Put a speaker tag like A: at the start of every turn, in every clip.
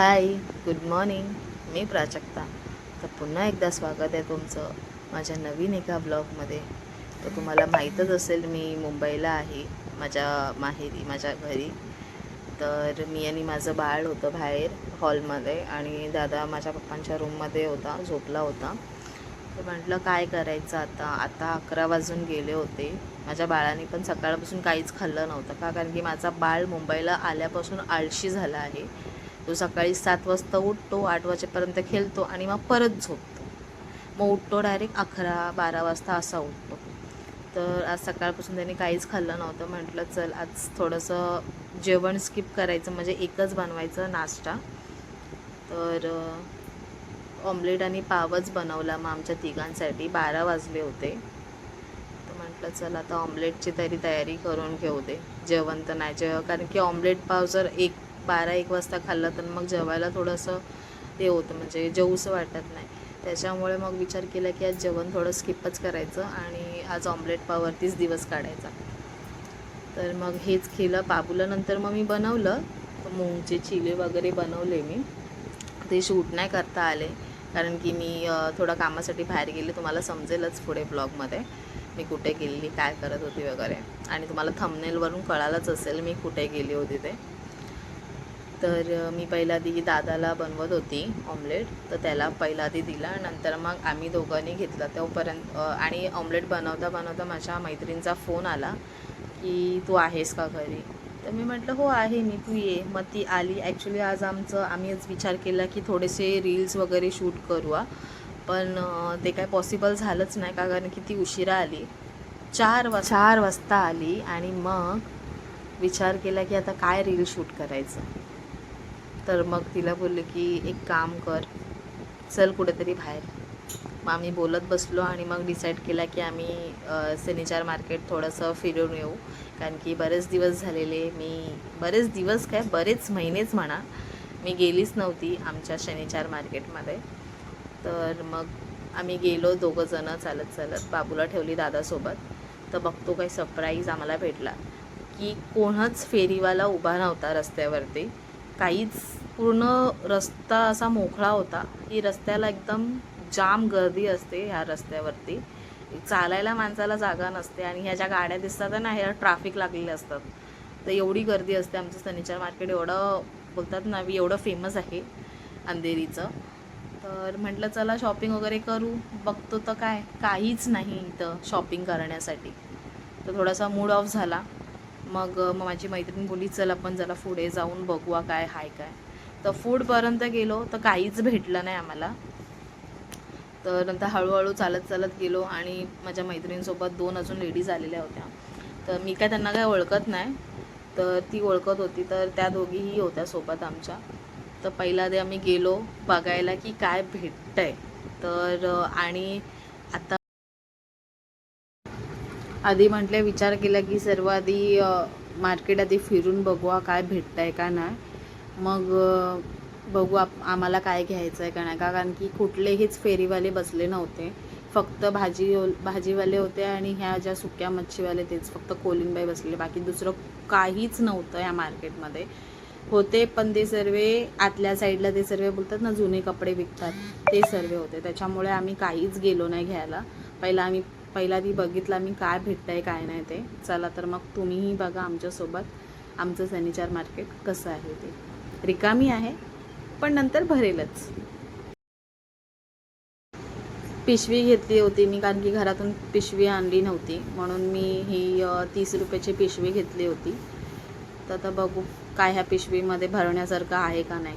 A: हाय good morning मी प्राजक्ता. तर पुन्हा एकदा स्वागत आहे तुमचं माझ्या नवीन एका ब्लॉगमध्ये. तर तुम्हाला माहीतच असेल मी मुंबईला आहे माझ्या माहेरी माझ्या घरी. तर मी आणि माझं बाळ होतं बाहेर हॉलमध्ये आणि दादा माझ्या पप्पांच्या रूममध्ये होता झोपला होता. तर म्हटलं काय करायचं आता? आता अकरा वाजून गेले होते. माझ्या बाळाने पण सकाळपासून काहीच खाल्लं नव्हतं का? कारण की माझा बाळ मुंबईला आल्यापासून आळशी झाला आहे. तो सकाळी सात वाजता उठतो आठ वाजेपर्यंत खेळतो आणि मग परत झोपतो. मग उठतो डायरेक्ट अकरा बारा वाजता असा उठतो. तर आज सकाळपासून त्यांनी काहीच खाल्लं नव्हतं. म्हटलं चल आज थोडंसं जेवण स्किप करायचं म्हणजे एकच बनवायचं नाश्ता. तर ऑमलेट आणि पावच बनवला मग आमच्या तिघांसाठी. बारा वाजले होते. तर म्हटलं चल आता ऑमलेटची तरी तयारी करून घेऊ दे. जेवण तर नाही जेव कारण की ऑमलेट पाव जर एक बारा एक वाजता खाल्लं तर मग जेवायला थोडंसं ते होतं म्हणजे जेवूसं वाटत नाही. त्याच्यामुळे मग विचार केला की आज जेवण थोडं स्किपच करायचं आणि आज ऑमलेट पावरतीच दिवस काढायचा. तर मग हेच केलं. बाबूला नंतर मग मी बनवलं. मूंगचे चिले वगैरे बनवले मी. ते शूट नाही करता आले. कारण की मी थोडं कामासाठी बाहेर गेले. तुम्हाला समजेलच पुढे ब्लॉगमध्ये. मी कुठे गेलेली काय करत होती वगैरे. आणि तुम्हाला थंबनेलवरून कळालंच असेल मी कुठे गेली होती ते. तर मी पहिला आधी दादाला बनवत होती ऑमलेट तर त्याला पहिला आधी दिला नंतर मग आम्ही दोघांनी घेतला. तोपर्यंत आणि ऑमलेट बनवता बनवता माझ्या मैत्रिणीचा फोन आला की तू आहेस का घरी? तर मी म्हटलं हो आहे मी तू ये. मग ती आली. ॲक्च्युली आज आमचं आम्ही आज विचार केला की थोडेसे रील्स वगैरे शूट करू आ. पण ते काय पॉसिबल झालंच नाही का? कारण की ती उशिरा आली. चार वा चार वाजता आली आणि मग विचार केला की आता काय रील शूट करायचं? तर मग तिला बोलले की एक काम कर. चल कुठेतरी बाहेर. मग आम्ही बोलत बसलो आणि मग डिसाईड केला की आम्ही अ, मार्केट थोडंसं फिरून येऊ. कारण की बरेच दिवस झालेले मी बरेच दिवस काय बरेच महिनेच म्हणा मी गेलीच नव्हती आमच्या शनिचार मार्केटमध्ये तर मग आम्ही गेलो दोघं जणं चालत चालत बाबूला ठेवली दादासोबत. तर बघतो काही सरप्राईज आम्हाला भेटला. की कोणच फेरीवाला उभा नव्हता रस्त्यावरती. काहीच पूर्ण रस्ता असा मोकळा होता की रस्त्याला एकदम जाम गर्दी असते ह्या रस्त्यावरती. चालायला माणसाला जागा नसते आणि ह्या ज्या गाड्या दिसतात ना ह्या ट्रॅफिक लागलेले असतात. तर एवढी गर्दी असते आमचं सनिचर मार्केट एवढं बोलतात ना एवढं फेमस आहे अंधेरीचं. तर म्हटलं चला शॉपिंग वगैरे करू बघतो तर काय काहीच नाही इथं शॉपिंग करण्यासाठी. तर थोडासा मूड ऑफ झाला. मग मग माझी मैत्रीण बोली चल आपण जरा पुढे जाऊन बघूया काय हाय काय. तर फूडपर्यंत गेलो तर काहीच भेटलं नाही आम्हाला. तर नंतर हळूहळू चालत चालत गेलो आणि माझ्या मैत्रिणींसोबत दोन अजून लेडीज आलेल्या होत्या. तर मी काय त्यांना काय ओळखत नाही. तर ती ओळखत होती तर त्या दोघीही होत्या सोबत आमच्या. तर पहिला ते आम्ही गेलो बघायला की काय भेटतं आहे तर आणि आधी म्हटले विचार केला की सर्व आधी मार्केट आधी फिरून बघूया काय भेटतंय का नाही. मग बघू आप आम्हाला काय घ्यायचं आहे का नाही. का कारण की कुठलेहीच फेरीवाले बसले नव्हते. फक्त भाजी भाजीवाले होते आणि ह्या ज्या सुक्या मच्छीवाले तेच. फक्त कोलिंगबाई बसलेले बाकी दुसरं काहीच नव्हतं या मार्केटमध्ये होते पण ते सर्व आतल्या साईडला ते सर्व बोलतात ना जुने कपडे विकतात. ते सर्व होते. त्याच्यामुळे आम्ही काहीच गेलो नाही घ्यायला. पहिला आम्ही पहिला ती बघितला मी काय भेटतंय काय नाही ते. चला तर मग तुम्हीही बघा आमच्यासोबत. आमचं सॅनिचार मार्केट कसं आहे ते. रिकामी आहे पण नंतर भरेलच. पिशवी घेतली होती मी कारण की घरातून पिशवी आणली नव्हती. म्हणून मी ही तीस रुपयाची पिशवी घेतली होती. तर आता बघू काय ह्या पिशवीमध्ये भरण्यासारखं आहे का नाही.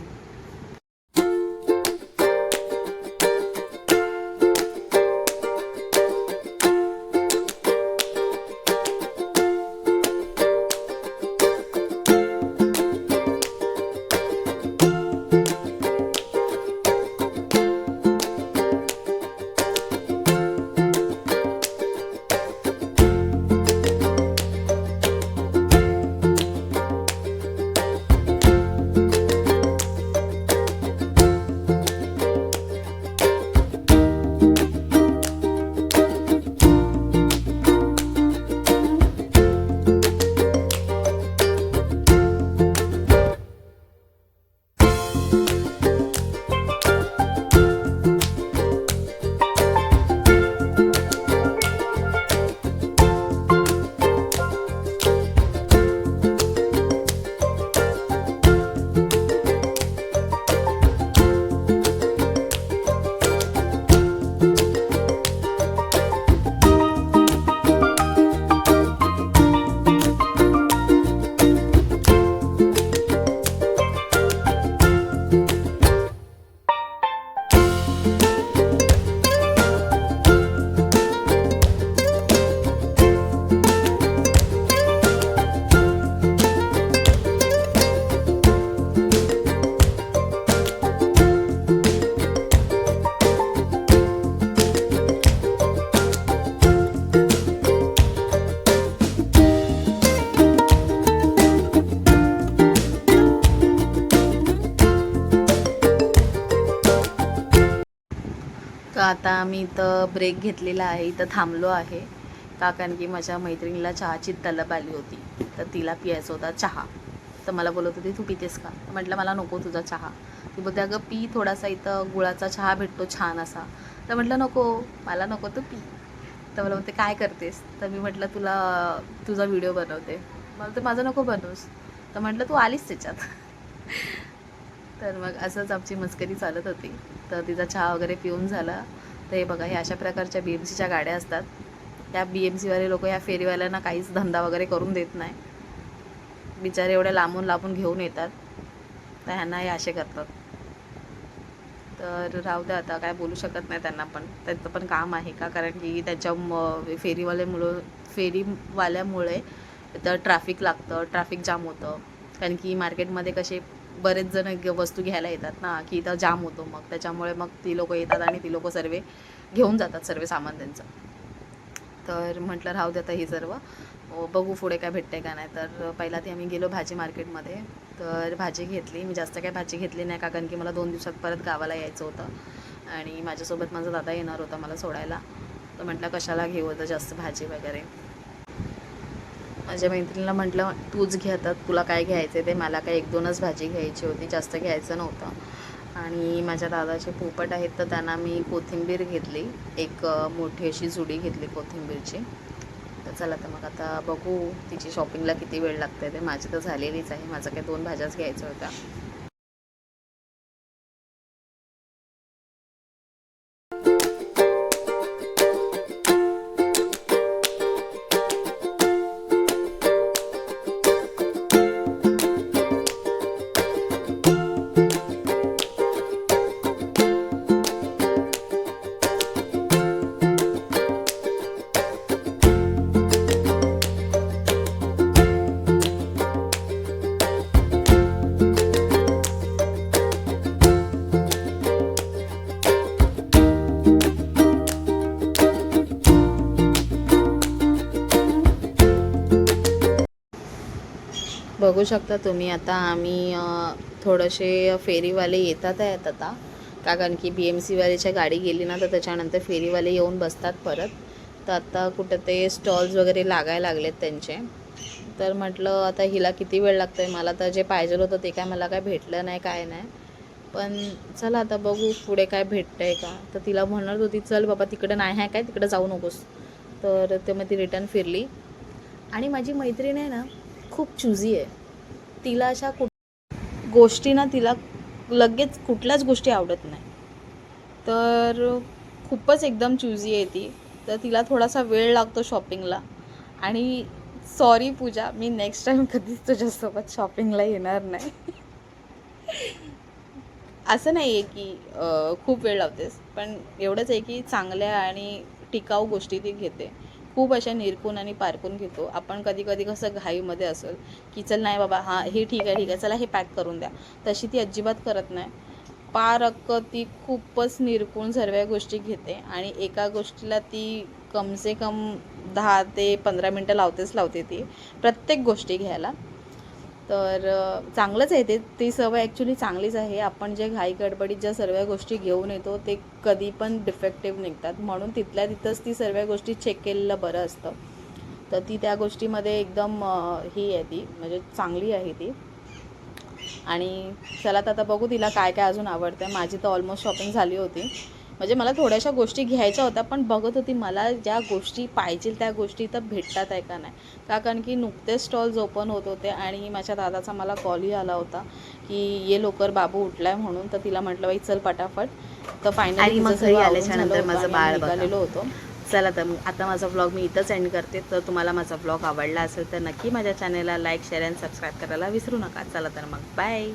A: आता आम्ही इथं ब्रेक घेतलेला आहे इथं थांबलो आहे. का? कारण की माझ्या मैत्रिणीला चहाची तलब आली होती. तर तिला पियायचा होता चहा. तर मला बोलत होती तू पितेस का? म्हटलं मला नको तुझा चहा. ती बोलते अगं पी थोडासा इथं गुळाचा चहा भेटतो छान असा. तर म्हटलं नको मला नको तू पी. तर मला म्हणते काय करतेस? तर मी म्हटलं तुला तुझा व्हिडिओ बनवते. मला तर माझं नको बनवूस. तर म्हटलं तू आलीस त्याच्यात. तर मग असंच आमची मस्करी चालत होती. तर तिचा चहा वगैरे पिऊन झाला. तर हे बघा हे अशा प्रकारच्या बी एम सीच्या गाड्या असतात. त्या बी एम सीवाले लोक या फेरीवाल्यांना काहीच धंदा वगैरे करून देत नाही. बिचारे एवढ्या लांबून लांबून घेऊन येतात. तर ह्यांना हे असे करतात. तर राहू द्या आता काय बोलू शकत नाही त्यांना पण. त्यांचं पण काम आहे का? कारण की त्यांच्या म- फेरीवाल्यामुळं फेरीवाल्यामुळे तर ट्रॅफिक लागतं ट्रॅफिक जाम होतं. कारण की मार्केटमध्ये कसे बरेच जण ग- वस्तू घ्यायला येतात ना की इथं जाम होतो मग. त्याच्यामुळे मग ती लोक येतात आणि ती लोक सर्व घेऊन जातात सर्व सामान त्यांचं. तर म्हटलं राहू दे आता हे सर्व. बघू पुढे काय भेटते का नाही. तर पहिला ती आम्ही गेलो भाजी मार्केटमध्ये. तर भाजी घेतली. मी जास्त काय भाजी घेतली नाही का कारण की मला दोन दिवसात परत गावाला यायचं होतं. आणि माझ्यासोबत माझा दादा येणार होता मला सोडायला. तर म्हटलं कशाला घेऊ होतं जास्त भाजी वगैरे. माझ्या मैत्रिणीला म्हटलं तूच घे आता तुला काय घ्यायचं आहे ते? मला काय एक दोनच भाजी घ्यायची होती जास्त घ्यायचं नव्हतं. आणि माझ्या दादाचे पोपट आहेत तर त्यांना मी कोथिंबीर घेतली एक मोठी अशी जुडी घेतली कोथिंबीरची. तर चला तर मग आता बघू तिची शॉपिंगला किती वेळ लागते ते. माझी तर झालेलीच आहे. माझं काय दोन भाज्याच घ्यायच्या होत्या. बघू शकता तुम्ही आता आम्ही थोडेसे फेरीवाले येतात आहेत आता. का कारण की बी एम सीवाल्याच्या गाडी गेली ना तर त्याच्यानंतर फेरीवाले येऊन बसतात परत. तर आता कुठं ते स्टॉल्स वगैरे लागायला लागलेत त्यांचे. तर म्हटलं आता हिला किती वेळ लागतो आहे मला तर जे पाहिजे होतं ते काय मला काय भेटलं नाही काय नाही. पण चला आता बघू पुढे काय भेटतं आहे का? तर तिला म्हणत होती चल बाबा तिकडं नाही आहे काय? तिकडं जाऊ नकोस. तर ते मग ती रिटर्न फिरली. आणि माझी मैत्रीण आहे ना खूप चुझी आहे. तिला अशा कुठ गोष्टी ना तिला लगेच कुठल्याच गोष्टी आवडत नाही. तर खूपच एकदम चुझी आहे ती. तर तिला थोडासा वेळ लागतो शॉपिंगला आणि सॉरी पूजा मी नेक्स्ट टाईम कधीच तुझ्यासोबत शॉपिंगला येणार नाही. असं नाही आहे की खूप वेळ लावतेस. पण एवढंच आहे की चांगल्या आणि टिकाऊ गोष्टी ती घेते. खूप अशा निरकून आणि पारकून घेतो. आपण कधी कधी कसं घाईमध्ये असेल की चल नाही बाबा हां हे ठीक आहे ठीक आहे चला हे पॅक करून द्या. तशी ती अजिबात करत नाही. पार ती खूपच निरकून सर्व गोष्टी घेते आणि एका गोष्टीला ती कमसे कम दहा ते पंधरा मिनटं लावतेच लावते ती प्रत्येक गोष्टी घ्यायला. तर चांगलंच आहे ते. ती सवय ॲक्च्युली चांगलीच आहे. आपण जे घाई गडबडीत ज्या सर्व गोष्टी घेऊन येतो ते कधी पण डिफेक्टिव्ह निघतात. म्हणून तिथल्या तिथंच ती सर्व गोष्टी चेक केलेलं बरं असतं. तर ती त्या गोष्टीमध्ये एकदम ही आहे ती. म्हणजे चांगली आहे ती. आणि चला तर आता बघू तिला काय काय अजून आवडतं माझी तर ऑलमोस्ट शॉपिंग झाली होती. म्हणजे मला थोड्याशा गोष्टी घ्यायच्या होत्या पण बघत होती मला ज्या गोष्टी पाहिजे त्या गोष्टी तर भेटतात आहे का नाही. का कारण की नुकतेच स्टॉल्स ओपन होत होते आणि माझ्या दादाचा मला कॉलही आला होता की ये लवकर बाबू उठलाय म्हणून तर तिला म्हटलं बाई चल पटापट. तर फायनली
B: माझं बाळ.
A: निघालेलो होतो. चला तर आता माझा ब्लॉग मी इथंच एंड करते. तर तुम्हाला माझा ब्लॉग आवडला असेल तर नक्की माझ्या चॅनलला लाईक शेअर अँड सबस्क्राईब करायला विसरू नका. चला तर मग. बाय